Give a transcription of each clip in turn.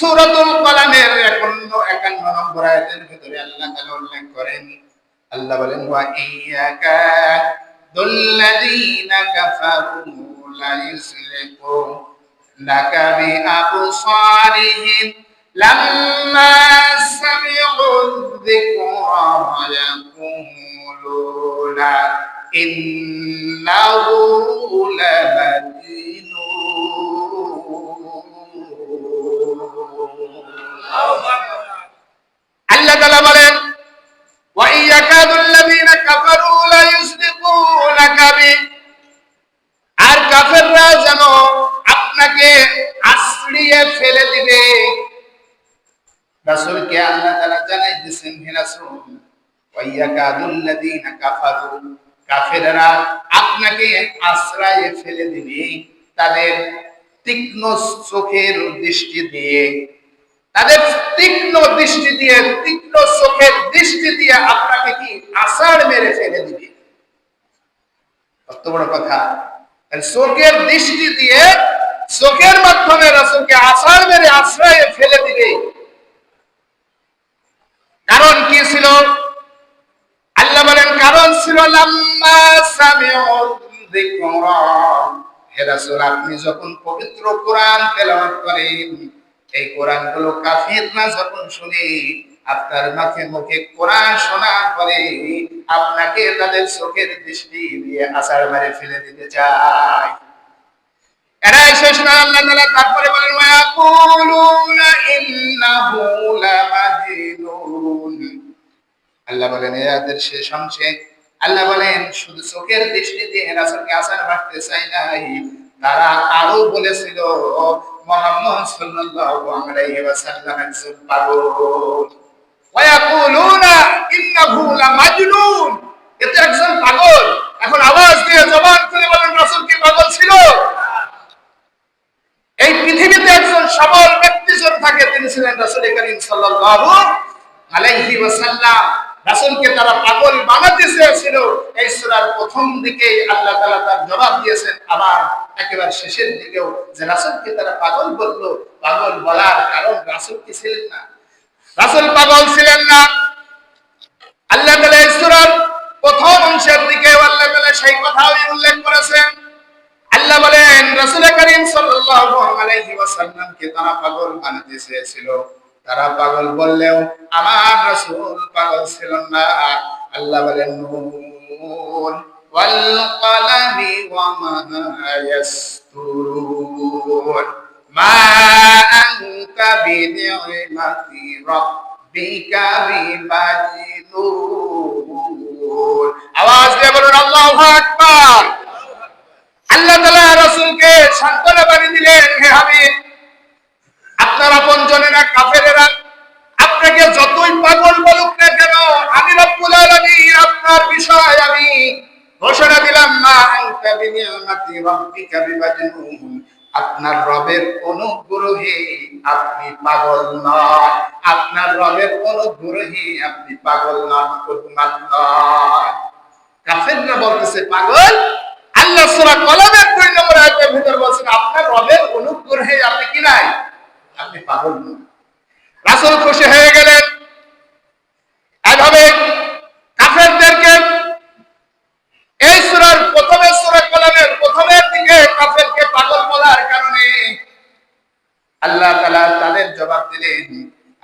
সূরাতুল কলামের 51 51 নম্বর আয়াতের ভিতরে আল্লাহ তাআলা উল্লেখ করেন, আল্লাহ বলেন, ওয়া ইয়াকা দুল্লাযীনা কাফারু লা ইউসলিকু লাকা বিআবসারিহিম লাম্মা সামি'ু যিকরা ইয়াকুলুনা ইন্নাহু লামাজনুন আল্লাহ তাআলা বলেন আর কাফেররা যেন আপনাকে আশ্রিয়ে ফেলে দিবে। রাসূলকে আল্লাহ তাআলা জানাই হে রাসূল, ওয়া কাফারু কাফেররা আপনাকে আশ্রয়ে ফেলে দিবে তাদের তীক্ষ্ণ চোখের দৃষ্টি দিয়ে। তাদের তীক্ষ্ণ দৃষ্টি দিয়ে, তীক্ষ্ণ চোখের দৃষ্টি দিয়ে আপনাকে কি আষাঢ় মেরে ফেলে দিবে? চোখের দৃষ্টি দিয়ে, চোখের মাধ্যমে আষাঢ় মেরে ফেলে দিবে। কারণ কি ছিল? আল্লাহ বলেন, কারণ ছিল আপনি যখন পবিত্র কোরআন তেলাওয়াত করেন এই কোরআনগুলো কাফিররা যখন শুনে, আপনার মুখে মুখে কোরআন শোনার পরে আপনাকে তাদের চোখের দৃষ্টি দিয়ে আসার মারে ফেলে দিতে শেষ না আল্লাহ তারপরে বলেন আল্লাহ বলেন শেষ অংশে আল্লাহ বলেন, শুধু চোখের দৃষ্টি দিয়ে আসার চাই নাই, তারা আরও বলেছিল মোহাম্মদ সাল্লাল্লাহু আলাইহি ওয়াসাল্লাম একজন পাগল। ওয়া ইয়াকুলুনা ইন্নাহু একজন পাগল। এখন আওয়াজ দিয়ে জবান খুলে বলেন, রাসূল কি পাগল ছিল? এই পৃথিবীতে একজন সবল ব্যক্তি যদি থাকে, তিনি ছিলেন রাসূল করিম সাল্লাল্লাহু আলাইহি ওয়াসাল্লাম। রাসূলকে তারা পাগল বানাতে চেয়েছিল। এই সূরার প্রথম দিকে আল্লাহ তাআলা তার জবাব দিয়েছেন, আবার একেবারে শেষের দিকেও যে রাসূলকে তারা পাগল বলল, পাগল বলার কারণ রাসূল কি ছিলেন না। রাসূল পাগল ছিলেন না। আল্লাহ এই প্রথম অংশের দিকে আল্লাহ তাআলা সেই কথাও উল্লেখ করেছেন। আল্লাহ বলেন, রাসূল করিম সাল্লাল্লাহু আলাইহি ওয়াসাল্লামকে তারা পাগল বানাতে চেয়েছিল। তারা পাগল বললেও, আমার পাগল ছিল না। আল্লাহ বলেন, নুন। ওয়া মা ইয়াসতুরুন মা আনতা বিনি'মাতি রাব্বিকা বিমাজনুন আওয়াজ দিয়ে বলুন, আল্লাহু আকবার। আল্লাহ তাআলা রাসূলকে সান্ত্বনা বাণী দিলেন, হে হাবিব, আপনার আপন জনেরা কাফেরেরা, আপনাকে যতই পাগল বলুক না কেন আপনার রবের অনুগ্রহে আপনি পাগল আপনার রবের অনুগ্রহে আপনি পাগল বলতেছে, পাগল? আল্লাহ কলমের 2 নম্বর ভিতর বলছেন, আপনার রবের অনুগ্রহে আপনি কি নাই? আপনি পাগল নন। রাসূল খুশি হয়ে গেলেন এভাবে কাফেরদেরকে এই সূরার প্রথমে সূরা কলমের প্রথমের দিকে কাফেরকে পাগল বলার কারণে আল্লাহ তাআলা তাদের জবাব দিলেন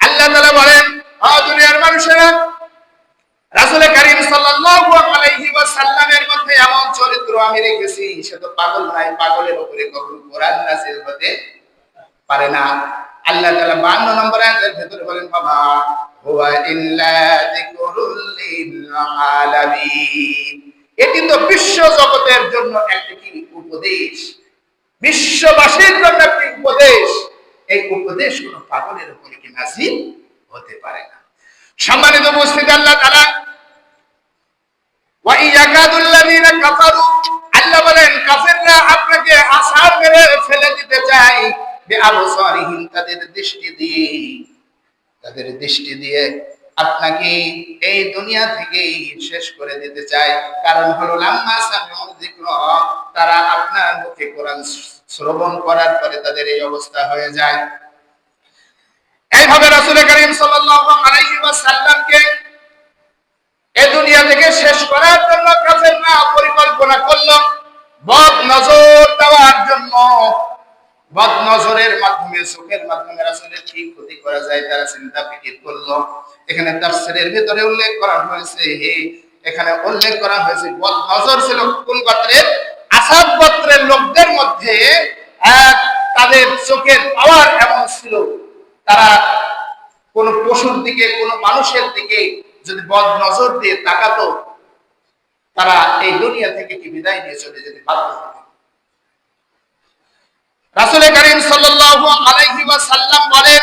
আল্লাহ তাআলা বলেন দুনিয়ার মানুষেরা রাসূল করিম সাল্লাল্লাহু আলাইহি মধ্যে এমন চরিত্র আমি রেখেছি, সে তো পাগল নাই পাগলের উপরে কোরআন নাযিল হতে পারে না। আল্লাহ তাআলা 52 নম্বর আয়াতের ভিতরে বলেন, বাবা, হুয়া ইল্লা যিকরুল লিল আলামিন এটি তো বিশ্ব জগতের জন্য একটি উপদেশ। বিশ্ববাসীর জন্য একটি উপদেশ। এই উপদেশ কোন পাগলের উপরে কি নাজিল? হতে পারে না। সম্মানিত উপস্থিত, আল্লাহ তারা ওয়াইয়াকাদুল্লাযীনা কাফারু, আল্লাহ বলেন, কাফেররা আপনাকে আসার মেরে ফেলে দিতে চায়, বিআবসারিহিম, তাদের দৃষ্টি দিয়ে। তাদের দৃষ্টি দিয়ে আপনাকে এই দুনিয়া থেকে শেষ করে দিতে চায়। কারণ হলো, লাম্মা সামিউল যিকর তারা আপনার মুখে কোরআন শ্রবণ করার পরে তাদের এই অবস্থা হয়ে যায়। এইভাবে রাসূল করিম সাল্লাল্লাহু আলাইহি এই দুনিয়া থেকে শেষ করার জন্য কাফেররা পরিকল্পনা করল। বদ নজর দেওয়ার জন্য। বদ নজরের মাধ্যমে, চোখের মাধ্যমে রাসূলের কি ক্ষতি করা যায় তারা চিন্তা ফিকির করল। এখানে তাফসীরের ভিতরে উল্লেখ করা হয়েছে এখানে উল্লেখ করা হয়েছে, বদ নজর ছিল কোন গোত্রের? আসাদ গোত্রের লোকদের মধ্যে এক তাদের চোখের পাওয়ার এমন ছিল। তারা কোন পশুর দিকে, কোন মানুষের দিকে যদি বদ নজর দিয়ে তাকাতো, তারা এই দুনিয়া থেকে কি বিদায় নিয়ে চলে যেতে বাধ্য হবে। রাসূল করিম সাল্লাল্লাহু আলাইহি বলেন,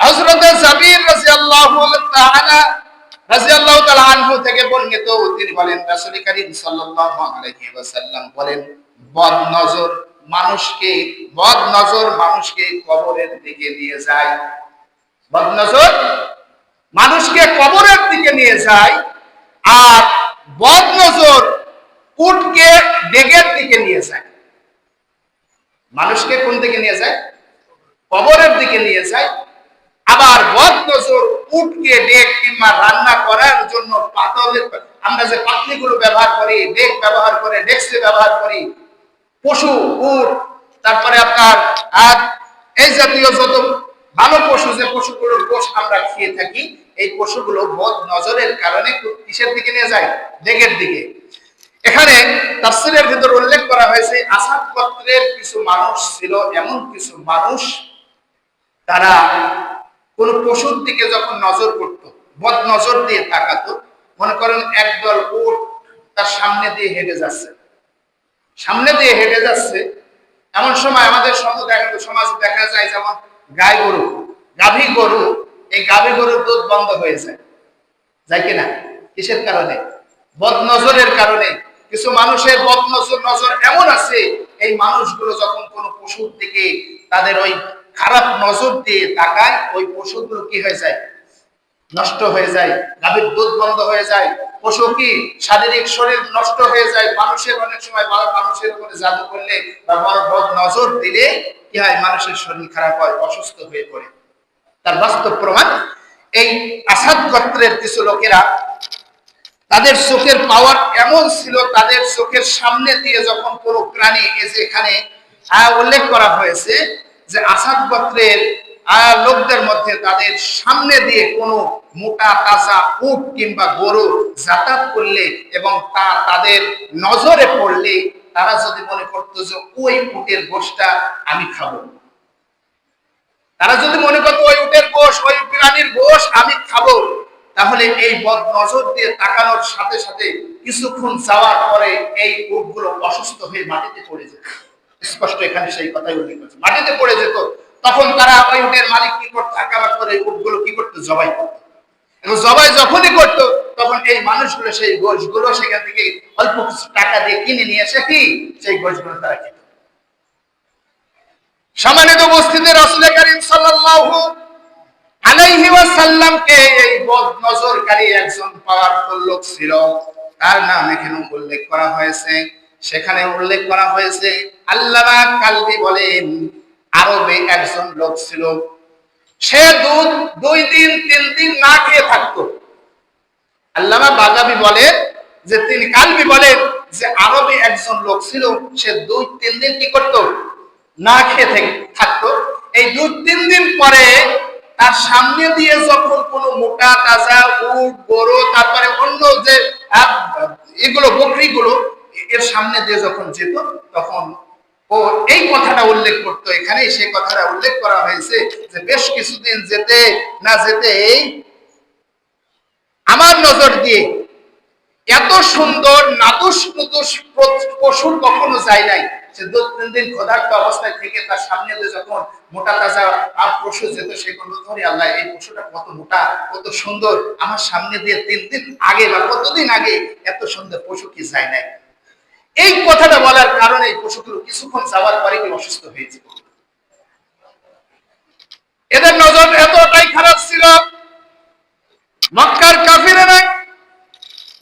হযরত জাবির রাদিয়াল্লাহু তাআলা রাদিয়াল্লাহু বর্ণিত তিনি বলেন, রাসূল করিম সাল্লাল্লাহু আলাইহি ওয়াসাল্লাম বলেন বদ নজর মানুষকে বদ নজর মানুষকে কবরের দিকে নিয়ে যায়। বদ নজর মানুষকে কবরের দিকে নিয়ে যায় আর বদ নজর উটকে ডেগের দিকে নিয়ে যায়। মানুষকে কোন দিকে নিয়ে যায়? কবরের দিকে নিয়ে যায়। আবার বদ নজর উটকে ডেক কিংবা রান্না করার জন্য পাতলের আমরা যে পাতলিগুলো ব্যবহার করি ডেক ব্যবহার করে, ডেক্সে ব্যবহার করি। পশু, উট, তারপরে আপনার এই জাতীয় যত ভালো পশু, যে পশুগুলোর গোশ আমরা খেয়ে থাকি, এই পশুগুলো বদ নজরের কারণে কিসের দিকে নিয়ে যায়? ডেগের দিকে। এখানে তাফসিরের ভিতর উল্লেখ করা হয়েছে আসাদ গোত্রের কিছু মানুষ ছিল, এমন কিছু মানুষ, তারা কোন পশুর দিকে যখন নজর করত বদ নজর দিয়ে তাকাতো, মনে করেন একদল উট তার সামনে দিয়ে হেঁটে যাচ্ছে। সামনে দিয়ে হেঁটে যাচ্ছে, এমন সময় আমাদের সমাজে দেখা যায় যেমন গাই গরু। গাভী গরু, এই গাভী গরুর দুধ বন্ধ হয়ে যায়। যায় কিনা? কিসের কারণে? বদ নজরের কারণে। কিছু মানুষের বদ নজর নজর এমন আছে, এই মানুষগুলো যখন কোনো পশুর দিকে তাদের ওই খারাপ নজর দিয়ে তাকায়, ওই পশুগুলো কি হয়ে যায়? নষ্ট হয়ে যায়, গাভীর দুধ বন্ধ হয়ে যায়। পশু কি শারীরিক শরীর নষ্ট হয়ে যায়? মানুষের অনেক সময় মানুষের উপরে জাদু করলে বা বদ নজর দিলে কি হয়? মানুষের শরীর খারাপ হয়, অসুস্থ হয়ে পড়ে। তার বাস্তব প্রমাণ, এই আসাদ গোত্রের কিছু লোকেরা তাদের চোখের পাওয়ার এমন ছিল, তাদের চোখের সামনে দিয়ে যখন কোনো প্রাণী এসে এখানে উল্লেখ করা হয়েছে যে আসাদ গোত্রের লোকদের মধ্যে তাদের সামনে দিয়ে কোনো মোটা, তাজা উট কিংবা গরু যাতায়াত করলে এবং তা তাদের নজরে পড়লে তারা যদি মনে করতো যে ওই উটের গোষ্ঠটা আমি খাব। তারা যদি মনে করতো ওই উটের গোশ, ওই প্রাণীর গোশ আমি খাব, তাহলে এই বদ নজর দিয়ে তাকানোর সাথে সাথে কিছুক্ষণ যাওয়ার পরে এই উটগুলো অসুস্থ হয়ে মাটিতে পড়ে যেত স্পষ্ট এখানে সেই কথাই উল্লেখ করছে। মাটিতে পড়ে যেত, তখন তারা ওই উটের মালিক কি করতো? আকাবাদ করে উটগুলো কি করতো? জবাই করতো। এবং জবাই যখনই করতো, তখন এই মানুষগুলো সেই গোশগুলো সেখান থেকে অল্প কিছু টাকা দিয়ে কিনে নিয়ে এসে কি? সেই গোশগুলো তারা খেত। সম্মানিত উপস্থিতি রসুল করিম সাল্লাল্লাহু আলাইহি ওয়াসাল্লামকে এই বদ নজরকারী একজন পাওয়ারফুল লোক ছিল। তার নাম এখানে উল্লেখ করা হয়েছে সেখানে উল্লেখ করা হয়েছে, আল্লামা কালবি বলেন, আরবে একজন লোক ছিল। সে দুধ দুই দিন, তিন দিন না খেয়ে থাকতো। আল্লামা বাগাবি বলেন যে, তিনি কালবি বলেন যে, আরবে একজন লোক ছিল, সে দুই, তিন দিন কি করতো? না খেয়ে থাকতো। এই দুই, তিন দিন পরে তার সামনে দিয়ে যখন কোনো মোটা, তাজা উট, গরু, তারপরে অন্য যে এগুলো, বকরিগুলো এর সামনে দিয়ে যখন যেত, তখন ও এই কথাটা উল্লেখ করতো। এখানে সেই কথাটা উল্লেখ করা হয়েছে যে বেশ কিছুদিন যেতে না যেতে এই আমার নজর দিয়ে এত সুন্দর নাতুস নুতুস পশু কখনো যায় নাই। সে দু তিন দিন ক্ষুধার্ত অবস্থায় থেকে তার সামনে দিয়ে যখন মোটা তাজা আর পশু যেত, সে কোনো ধরে আল্লাহ, এই পশুটা কত মোটা, কত সুন্দর। আমার সামনে দিয়ে তিন দিন আগে বা কতদিন আগে এত সুন্দর পশু কি যায় নাই? এই কথাটা বলার কারণে এই পশুগুলো কিছুক্ষণ যাওয়ার পরে কি অসুস্থ হয়েছে এদের নজর এতটাই খারাপ ছিল, মক্কার কাফিরেরা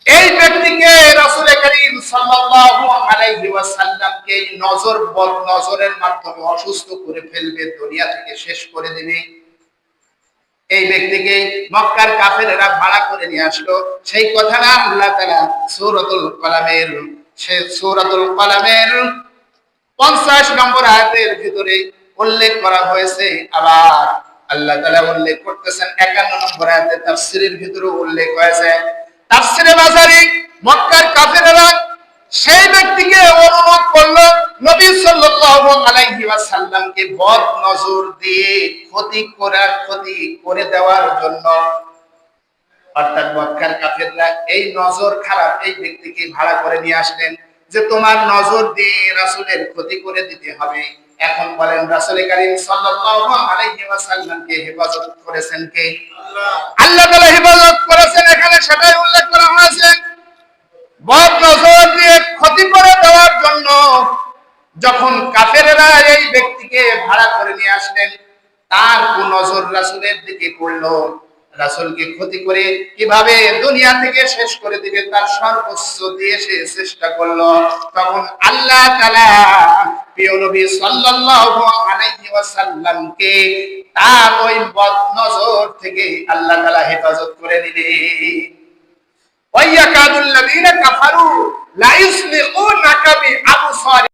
এই ব্যক্তিকে রাসূল করিম সাল্লাল্লাহু আলাইহি ওয়াসাল্লামকে নজর বদ নজরের মাধ্যমে অসুস্থ করে ফেলবে, দুনিয়া থেকে শেষ করে দেবে। এই ব্যক্তিকে মক্কার কাফেরেরা ভাড়া করে নিয়ে আসলো। সেই কথাটা আল্লাহ তাআলা সূরাতুল কলামের সে সূরাতুল কলামের 50 নম্বর ভিতরে উল্লেখ করা হয়েছে। উল্লেখ করতেছেন 51 নম্বর আয়াতে তাফসীরের ভিতরে উল্লেখ হয়েছে তাফসীরে মাজারি মক্কার কাফেররা সেই ব্যক্তিকে অনুরোধ করল, নবী বদ নজর দিয়ে ক্ষতি করার, ক্ষতি করে দেওয়ার জন্য অর্থাৎ মক্কার কাফেররা এই নজর খারাপ এই ব্যক্তিকে ভাড়া করে নিয়ে আসলেন যে তোমার নজর দিয়ে রাসূলের ক্ষতি করে দিতে হবে। এখন বলেন, রাসূল করিম সাল্লাল্লাহু আলাইহি ওয়াসাল্লামকে হেফাজত করেছেন কে? আল্লাহ তাআলা হেফাজত করেছেন। এখানে সেটাই উল্লেখ করা হয়েছে নজর দিয়ে ক্ষতি করে দেওয়ার জন্য যখন কাফেরেরা এই ব্যক্তিকে ভাড়া করে নিয়ে আসলেন, তার নজর রাসূলের দিকে পড়ল। রাসূলকে ক্ষতি করে কীভাবে দুনিয়া থেকে শেষ করে দিবে তার সর্বোচ্চ দিয়ে সে চেষ্টা করল। তখন আল্লাহ তাআলা প্রিয় নবী সাল্লাল্লাহু আলাইহি ওয়াসাল্লামকে তার ওই বদ নজর থেকে আল্লাহ তাআলা হেফাজত করে দিলেন ওয়াইয়াকাদুল্লাযীনা কাফারু লা ইসলিকুনাকা বিআবসারি।